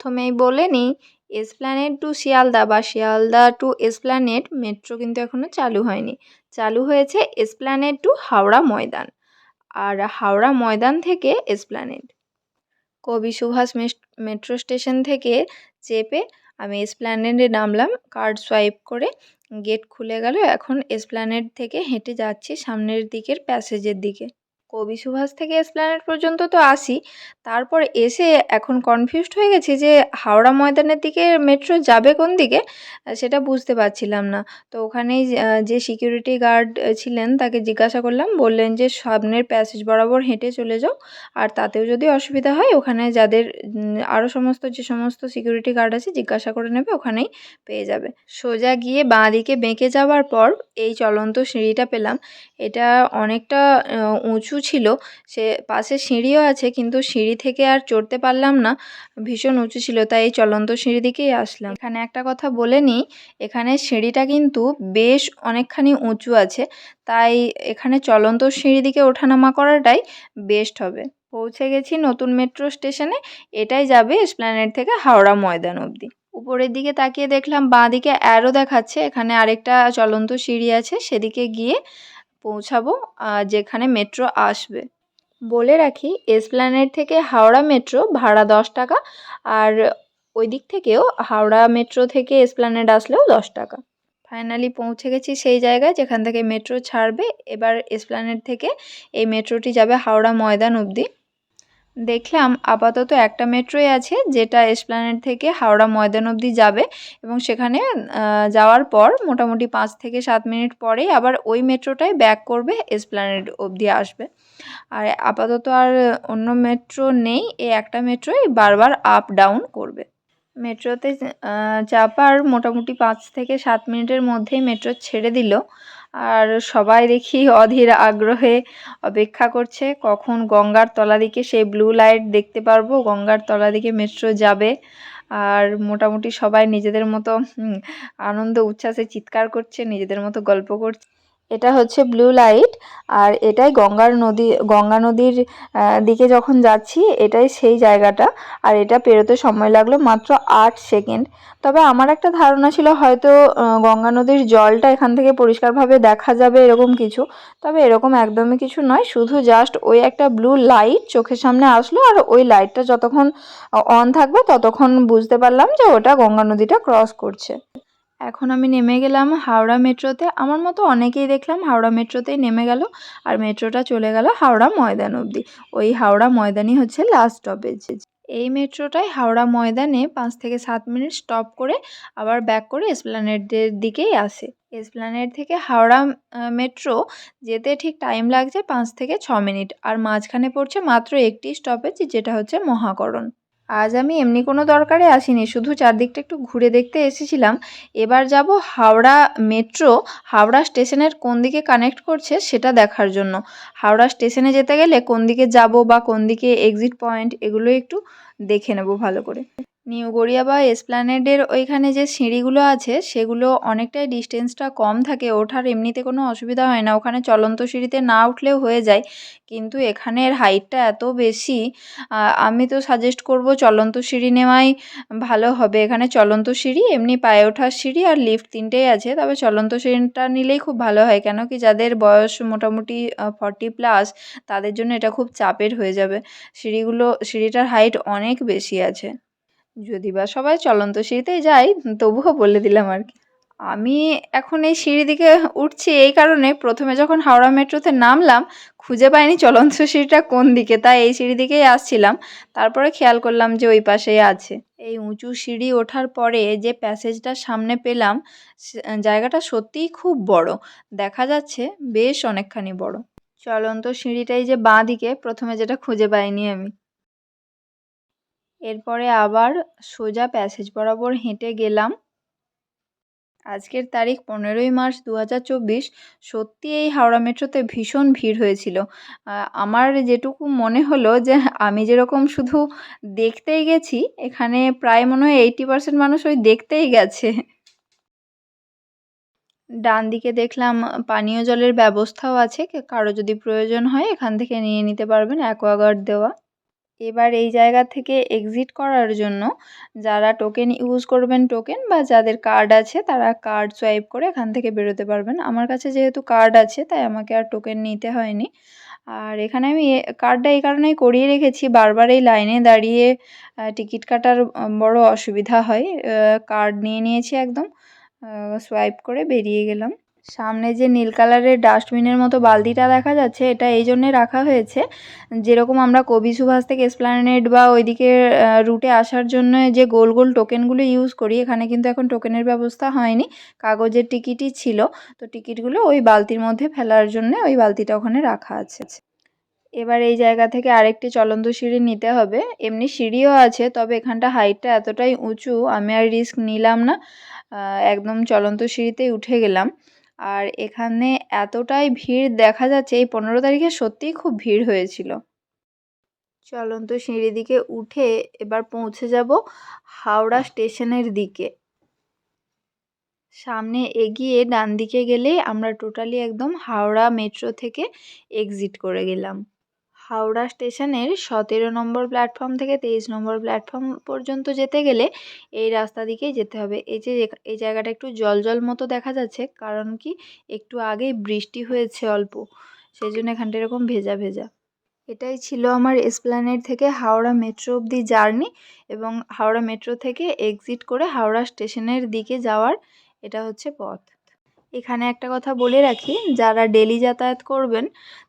প্রথমেই বলে নিই এসপ্ল্যানেড টু শিয়ালদা বা শিয়ালদা টু এসপ্ল্যানেড মেট্রো কিন্তু এখনও চালু হয়নি। চালু হয়েছে এসপ্ল্যানেড টু হাওড়া ময়দান আর হাওড়া ময়দান থেকে এসপ্ল্যানেড কবি সুভাষ মেট্রো স্টেশন থেকে চেপে আমি এসপ্ল্যানেডে নামলাম। কার্ড সোয়াইপ করে গেট খুলে গেল। এখন এসপ্ল্যানেড থেকে হেঁটে যাচ্ছি সামনের দিকের প্যাসেজের দিকে। কবি সুভাষ থেকে এসপ্ল্যানেড পর্যন্ত তো আসি। তারপর এসে এখন কনফিউজড হয়ে গেছি যে হাওড়া ময়দানের দিকে মেট্রো যাবে কোন দিকে? সেটা বুঝতে পারছিলাম না। তো ওখানেই যে সিকিউরিটি গার্ড ছিলেন তাকে জিজ্ঞাসা করলাম, বললেন যে সামনের প্যাসেজ বরাবর হেঁটে চলে যাও। আর তাতেও যদি অসুবিধা হয়, ওখানে যাদের আরও সমস্ত, যে সমস্ত সিকিউরিটি গার্ড আছে, জিজ্ঞাসা করে নেবে, ওখানেই পেয়ে যাবে। সোজা গিয়ে বাঁ দিকে বেঁকে যাওয়ার পর এই চলন্ত সিঁড়িটা পেলাম। এটা অনেকটা উঁচু ছিল, সে পাশে সিঁড়িও আছে কিন্তু সিঁড়ি থেকে আর চড়তে পারলাম না, ভীষণ উঁচু ছিল, তাই এই চলন্ত সিঁড়ি দিকেই আসলাম। এখানে একটা কথা বলে নিই, এখানে সিঁড়িটা কিন্তু বেশ অনেকখানি উঁচু আছে, তাই এখানে চলন্ত সিঁড়ি দিকে ওঠানামা করাটাই বেস্ট হবে। পৌঁছে গেছি নতুন মেট্রো স্টেশনে এটাই যাবে এসপ্ল্যানেড থেকে হাওড়া ময়দান অবধি। উপরের দিকে তাকিয়ে দেখলাম বাঁ দিকে অ্যারো দেখাচ্ছে, এখানে আরেকটা চলন্ত সিঁড়ি আছে, সেদিকে গিয়ে পৌঁছাবো যেখানে মেট্রো আসবে। বলে রাখি এসপ্ল্যানেড থেকে হাওড়া মেট্রো ভাড়া দশ টাকা আর ওই দিক থেকেও হাওড়া মেট্রো থেকে এসপ্ল্যানেড আসলেও দশ টাকা। ফাইনালি পৌঁছে গেছি সেই জায়গায় যেখান থেকে মেট্রো ছাড়বে। এবার এসপ্ল্যানেড থেকে এই মেট্রোটি যাবে হাওড়া ময়দান অবধি। দেখলাম আপাতত একটা মেট্রোই আছে, যেটা এসপ্ল্যানেড থেকে হাওড়া ময়দান অবধি যাবে এবং সেখানে যাওয়ার পর মোটামুটি পাঁচ থেকে সাত মিনিট পরেই আবার ওই মেট্রোটাই ব্যাক করবে এসপ্ল্যানেড অবধি আসবে। আর আপাতত আর অন্য মেট্রো নেই এই একটা মেট্রোই বারবার আপ ডাউন করবে। মেট্রোতে চাপার মোটামুটি পাঁচ থেকে সাত মিনিটের মধ্যেই মেট্রো ছেড়ে দিল। আর সবাই দেখি অধীর আগ্রহে অপেক্ষা করছে। কখন গঙ্গার তলা দিকে সেই ব্লু লাইট দেখতে পারব? গঙ্গার তলা দিকে মেট্রো যাবে। আর মোটামুটি সবাই নিজেদের মতো আনন্দ, উচ্ছ্বাসে চিৎকার করছে, নিজেদের মতো গল্প করছে। এটা হচ্ছে ব্লু লাইট আর এটাই গঙ্গার নদী, গঙ্গা নদীর দিকে যখন যাচ্ছি, এটাই সেই জায়গাটা। আর এটা পেরোতে সময় লাগল মাত্র আট সেকেন্ড তবে আমার একটা ধারণা ছিল হয়তো গঙ্গা নদীর জলটা এখান থেকে পরিষ্কারভাবে দেখা যাবে এরকম কিছু। তবে এরকম একদমই কিছু নয়, শুধু জাস্ট ওই একটা ব্লু লাইট চোখের সামনে আসলো আর ওই লাইটটা যতক্ষণ অন থাকবে ততক্ষণ বুঝতে পারলাম যে ওটা গঙ্গা নদীটা ক্রস করছে। এখন আমি নেমে গেলাম হাওড়া মেট্রোতে। আমার মতো অনেকেই দেখলাম হাওড়া মেট্রোতেই নেমে গেল আর মেট্রোটা চলে গেল হাওড়া ময়দান অবধি। ওই হাওড়া ময়দানই হচ্ছে লাস্ট স্টপেজ এই মেট্রোটাই হাওড়া ময়দানে পাঁচ থেকে সাত মিনিট স্টপ করে আবার ব্যাক করে এসপ্ল্যানেডের দিকেই আসে। এসপ্ল্যানেড থেকে হাওড়া মেট্রো যেতে ঠিক টাইম লাগছে পাঁচ থেকে ছ মিনিট। আর মাঝখানে পড়ছে মাত্র একটি স্টপেজ যেটা হচ্ছে মহাকরণ। আজ আমি এমনি কোনো দরকারে আসিনি, শুধু চারদিকটা একটু ঘুরে দেখতে এসেছিলাম। এবার যাব হাওড়া মেট্রো। হাওড়া স্টেশনের কোন দিকে কানেক্ট করছে সেটা দেখার জন্য। হাওড়া স্টেশনে যেতে গেলে কোন দিকে যাব বা কোন দিকে এক্সিট পয়েন্ট এগুলো একটু দেখে নেব ভালো করে। নিউ গড়িয়া বা এসপ্ল্যানেডের ওইখানে যে সিঁড়িগুলো আছে, সেগুলো অনেকটাই ডিস্টেন্সটা কম থাকে। ওঠার এমনিতে কোনো অসুবিধা হয় না। ওখানে চলন্ত সিঁড়িতে না উঠলেও হয়ে যায়। কিন্তু এখানের হাইটটা এত বেশি আমি তো সাজেস্ট করব চলন্ত সিঁড়ি নেওয়াই ভালো হবে। এখানে চলন্ত সিঁড়ি, এমনি পায়ে ওঠার সিঁড়ি আর লিফট তিনটেই আছে। তবে চলন্ত সিঁড়িটা নিলেই খুব ভালো হয়। কেন কি যাদের বয়স মোটামুটি ফর্টি প্লাস তাদের জন্য এটা খুব চাপের হয়ে যাবে। সিঁড়িগুলো, সিঁড়িটার হাইট অনেক বেশি আছে। যদি বা সবাই চলন্ত সিঁড়িতেই যায় তবুও বলে দিলাম আর কি। আমি এখন এই সিঁড়ি দিকে উঠছি এই কারণে প্রথমে যখন হাওড়া মেট্রোতে নামলাম, খুঁজে পাইনি চলন্ত সিঁড়িটা কোন দিকে, তাই এই সিঁড়ি দিকেই আসছিলাম। তারপরে খেয়াল করলাম যে ওই পাশেই আছে। এই উঁচু সিঁড়ি ওঠার পরে যে প্যাসেজটা সামনে পেলাম জায়গাটা সত্যিই খুব বড়। দেখা যাচ্ছে বেশ অনেকখানি বড়। চলন্ত সিঁড়িটাই যে বাঁ দিকে, প্রথমে যেটা খুঁজে পাইনি আমি। এরপরে আবার সোজা প্যাসেজ বরাবর হেঁটে গেলাম। আজকের তারিখ পনেরোই মার্চ দু হাজার চব্বিশ। সত্যি এই হাওড়া মেট্রোতে ভীষণ ভিড় হয়েছিল। আমার যেটুকু মনে হলো যে আমি যেরকম শুধু দেখতেই গেছি, এখানে প্রায় মনে হয় এইটি পার্সেন্ট মানুষ ওই দেখতেই গেছে। ডান দিকে দেখলাম পানীয় জলের ব্যবস্থাও আছে কারও যদি প্রয়োজন হয় এখান থেকে নিয়ে নিতে পারবেন অ্যাকোয়াগার্ড দেওয়া। এবার এই জায়গা থেকে এক্সিট করার জন্য যারা টোকেন ইউজ করবেন টোকেন বা যাদের কার্ড আছে, তারা কার্ড সোয়াইপ করে এখান থেকে বেরোতে পারবেন। আমার কাছে যেহেতু কার্ড আছে, তাই আমাকে আর টোকেন নিতে হয়নি। আর এখানে আমি কার্ডটা এই কারণেই করিয়ে রেখেছি, বারবার এই লাইনে দাঁড়িয়ে টিকিট কাটার বড় অসুবিধা হয়। কার্ড নিয়ে নিয়েছি একদম। সোয়াইপ করে বেরিয়ে গেলাম। সামনে যে নীল কালারের ডাস্টবিনের মতো বালতিটা দেখা যাচ্ছে, এটা এই জন্যে রাখা হয়েছে। যেরকম আমরা কবি সুভাষ থেকে এসপ্ল্যানেড বা ওইদিকে রুটে আসার জন্য যে গোল গোল টোকেনগুলো ইউজ করি, এখানে কিন্তু এখন টোকেনের ব্যবস্থা হয়নি। কাগজের টিকিটই ছিল। তো টিকিটগুলো ওই বালতির মধ্যে ফেলার জন্য ওই বালতিটা ওখানে রাখা আছে। এবার এই জায়গা থেকে আরেকটি চলন্ত সিঁড়ি নিতে হবে। এমনি সিঁড়িও আছে, তবে এখানটা হাইটটা এতটাই উঁচু, আমি আর রিস্ক নিলাম না। একদম চলন্ত সিঁড়িতেই উঠে গেলাম। আর এখানে এতটাই ভিড় দেখা যাচ্ছে, এই পনেরো তারিখে সত্যিই খুব ভিড় হয়েছিল। চলন্ত সিঁড়ি দিকে উঠে এবার পৌঁছে যাব হাওড়া স্টেশনের দিকে। সামনে এগিয়ে ডান দিকে গেলেই আমরা টোটালি একদম হাওড়া মেট্রো থেকে এক্সিট করে গেলাম। হাওড়া স্টেশনের সতেরো নম্বর প্ল্যাটফর্ম থেকে তেইশ নম্বর প্ল্যাটফর্ম পর্যন্ত যেতে গেলে এই রাস্তা দিকেই যেতে হবে। এই যে এই জায়গাটা একটু জল জল মতো দেখা যাচ্ছে, কারণ কি একটু আগেই বৃষ্টি হয়েছে অল্প সেই জন্য এখানটা এরকম ভেজা ভেজা। এটাই ছিল আমার এসপ্ল্যানেড থেকে হাওড়া মেট্রো অবধি জার্নি এবং হাওড়া মেট্রো থেকে এক্সিট করে হাওড়া স্টেশনের দিকে যাওয়ার, এটা হচ্ছে পথ। এখানে একটা কথা বলে রাখি, যারা ডেলি যাতায়াত করবেন,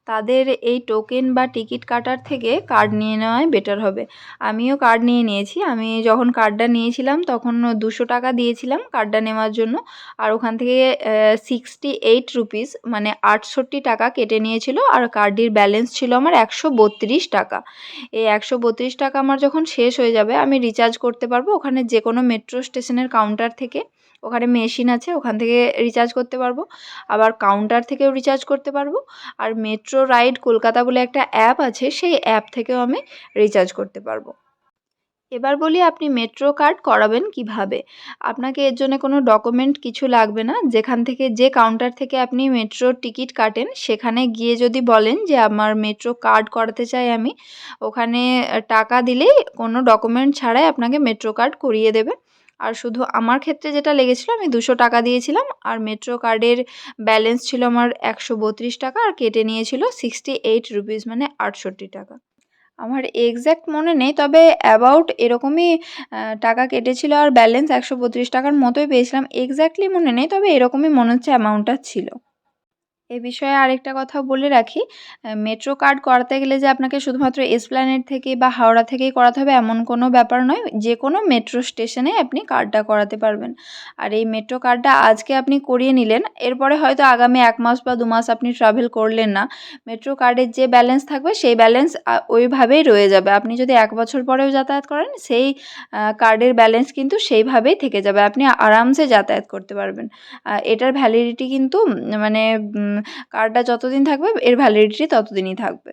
তাদের এই টোকেন বা টিকিট কাটার থেকে কার্ড নিয়ে নেওয়াই বেটার হবে। আমিও কার্ড নিয়ে নিয়েছি। আমি যখন কার্ডটা নিয়েছিলাম, তখন দুশো টাকা দিয়েছিলাম কার্ডটা নেওয়ার জন্য। আর ওখান থেকে সিক্সটি এইট রুপিস মানে আটষট্টি টাকা কেটে নিয়েছিল। আর কার্ডটির ব্যালেন্স ছিল আমার একশো বত্রিশ টাকা। এই একশো বত্রিশ টাকা আমার যখন শেষ হয়ে যাবে, আমি রিচার্জ করতে পারব ওখানে যে কোনো মেট্রো স্টেশনের কাউন্টার থেকে। ওখানে মেশিন আছে, ওখান থেকে রিচার্জ করতে পারব। আবার কাউন্টার থেকেও রিচার্জ করতে পারব। আর মেট্রো রাইড কলকাতা বলে একটা অ্যাপ আছে, সেই অ্যাপ থেকেও আমি রিচার্জ করতে পারব। এবার বলি আপনি মেট্রো কার্ড করাবেন কীভাবে? আপনাকে এর জন্য কোনো ডকুমেন্ট কিছু লাগবে না। যেখান থেকে, যে কাউন্টার থেকে আপনি মেট্রোর টিকিট কাটেন, সেখানে গিয়ে যদি বলেন যে আমার মেট্রো কার্ড করাতে চাই আমি, ওখানে টাকা দিলেই কোনো ডকুমেন্ট ছাড়াই আপনাকে মেট্রো কার্ড করিয়ে দেবে। আর শুধু আমার ক্ষেত্রে যেটা লেগেছিলো, আমি দুশো টাকা দিয়েছিলাম আর মেট্রো কার্ডের ব্যালেন্স ছিল আমার একশো বত্রিশ টাকা আর কেটে নিয়েছিল সিক্সটি এইট রুপিস মানে আটষট্টি টাকা। আমার এক্স্যাক্ট মনে নেই, তবে অ্যাবাউট এরকমই টাকা কেটেছিল আর ব্যালেন্স একশো বত্রিশ টাকার মতোই পেয়েছিলাম। এক্স্যাক্টলি মনে নেই, তবে এরকমই মনে হচ্ছে অ্যামাউন্টটা ছিল। এ বিষয়ে আরেকটা কথা বলে রাখি মেট্রো কার্ড করাতে গেলে যে আপনাকে শুধুমাত্র এসপ্ল্যানেড থেকে বা হাওড়া থেকেই করাতে হবে এমন কোনো ব্যাপার নয়, যে কোনো মেট্রো স্টেশনে আপনি কার্ডটা করাতে পারবেন। আর এই মেট্রো কার্ডটা আজকে আপনি করিয়ে নিলেন, এরপরে হয়তো আগামী এক মাস বা দু মাস আপনি ট্রাভেল করলেন না, মেট্রো কার্ডের যে ব্যালেন্স থাকবে সেই ব্যালেন্স ওইভাবেই রয়ে যাবে। আপনি যদি এক বছর পরেও যাতায়াত করেন, সেই কার্ডের ব্যালেন্স কিন্তু সেইভাবেই থেকে যাবে, আপনি আরামসে যাতায়াত করতে পারবেন। এটার ভ্যালিডিটি কিন্তু মানে কার্ডটা যতদিন থাকবে এর ভ্যালিডিটি ততদিনই থাকবে।